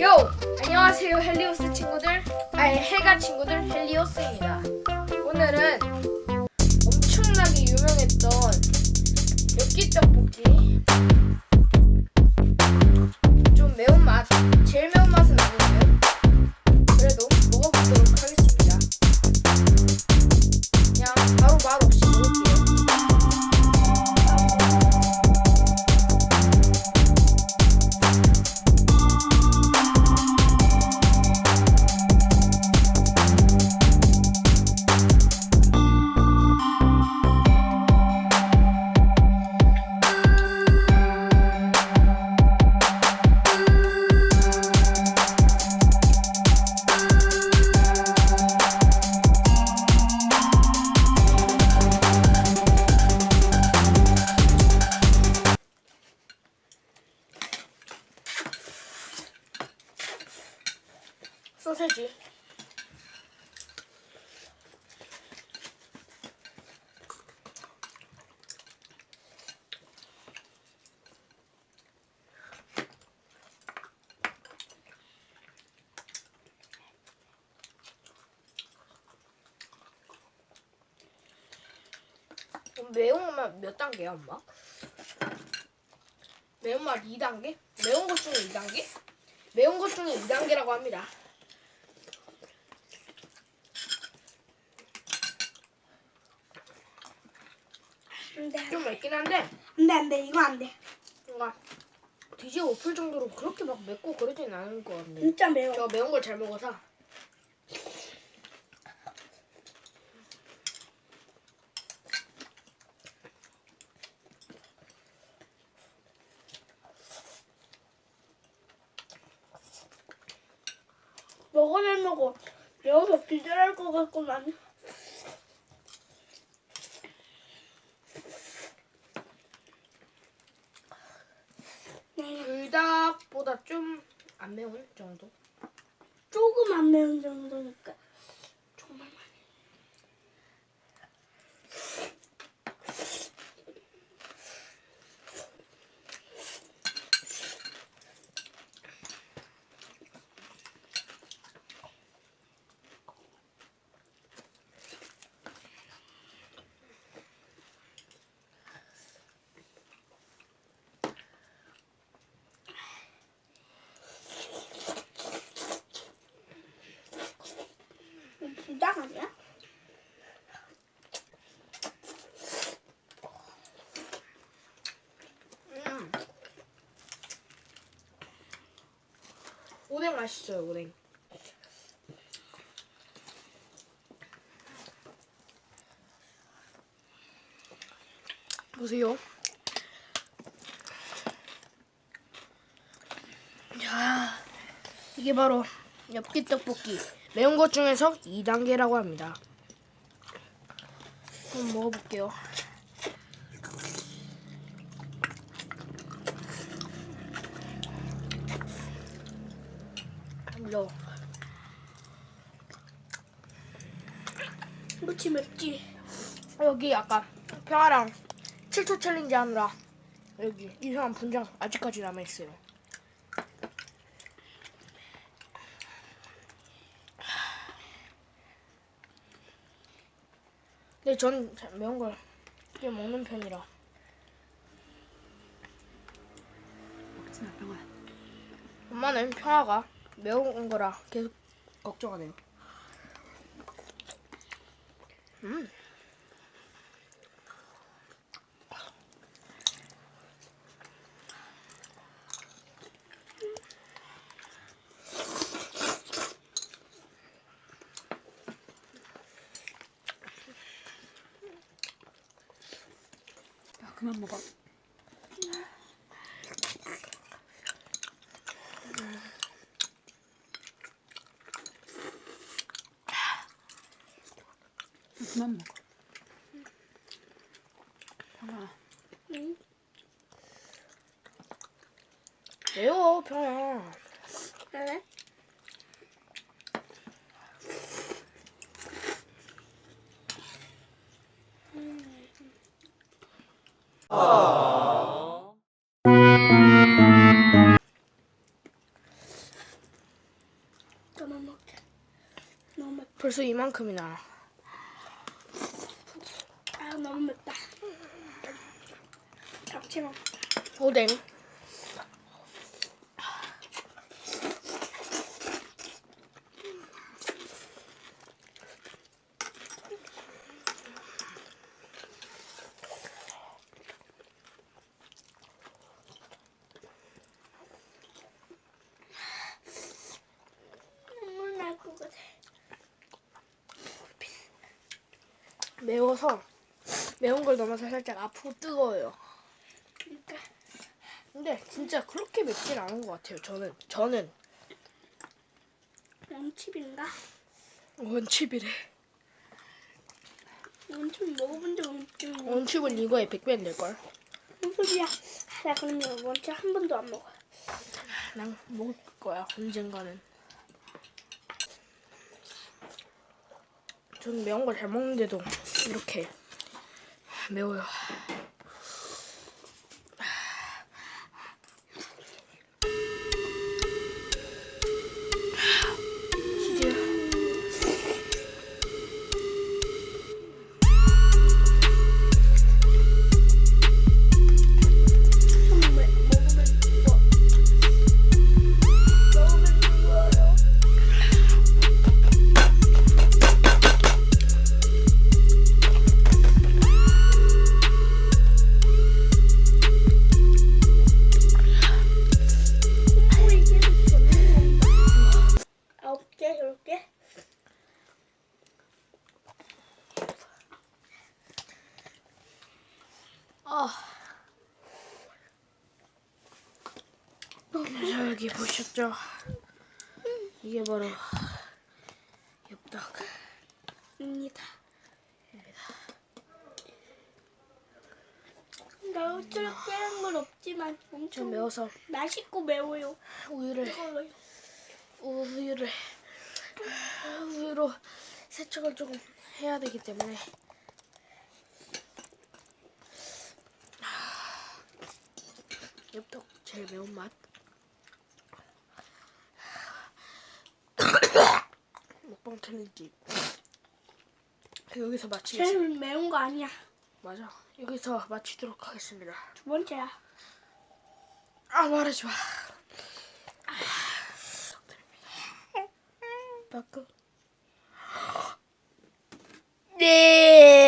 요! 안녕하세요 헬리오스 친구들 아니 해가 친구들 헬리오스입니다 오늘은 엄청나게 유명했던 엽기 떡볶이 좀 매운맛 제일 소세지 매운맛 몇 단계야 엄마? 매운맛 2단계? 매운 것 중에 2단계? 매운 것 중에 2단계라고 합니다. 안돼 좀 맵긴 한데. 안돼 안돼 이거 안돼. 뭔가 뒤지어 엎을 정도로 그렇게 막 맵고 그러진 않을 것 같네. 진짜 매워. 제가 매운 걸 잘 먹어서. 먹으면 먹어 매워서 기절할 것 같구만 불닭보다 좀 안 매운 정도? 조금 안 매운 정도니까 정말 많이 이거 불닭 아니야? 음. 오뎅 맛있어요 오뎅. 보세요. 자, 이게 바로 엽기 떡볶이. 매운 것 중에서 2단계라고 합니다. 한번 먹어볼게요. 물려. 그렇지 맵지 여기 아까 평화랑 7초 챌린지 하느라 여기 이상한 분장 아직까지 남아 있어요. 근데 전잘 매운 걸 꽤 먹는 편이라. 먹지마 병아 엄마는 평화가 매운 거라 계속 걱정하네요. 음. 야 그만 먹어 그만 먹어. 병아. 응? 매워, 병아. 왜? 아. 그만 벌써 이만큼이나. 먹. 오뎅. 매워서 매운 걸 넘어서 살짝 아프고 뜨거워요. 근데 진짜 그렇게 맵진 않은 것 같아요. 저는 저는 원칩인가? 원칩이래. 원칩 먹어본 적 없지. 뭐. 원칩은 이거에 100배는 될 걸. 무슨 소리야? 나 그러면 원칩 한 번도 안 먹어. 난 먹을 거야 언젠가는. 저는 매운 걸잘 먹는데도 이렇게 매워요. 자 여기 보셨죠? 이게 바로 엽떡. 입니다. 나 어쩌록 빼는 건 없지만 좀 엄청 매워서 맛있고 매워요. 우유를 뜨거워요. 우유를 우유로 세척을 조금 해야 되기 때문에 엽떡 제일 매운 맛. 맛뻥 챌린지 여기서 마치겠습니다. 제일 매운 거 아니야. 맞아. 여기서 마치도록 하겠습니다. 두 번째야. 아 말하지 마. 아, 아, 바꿔. 네.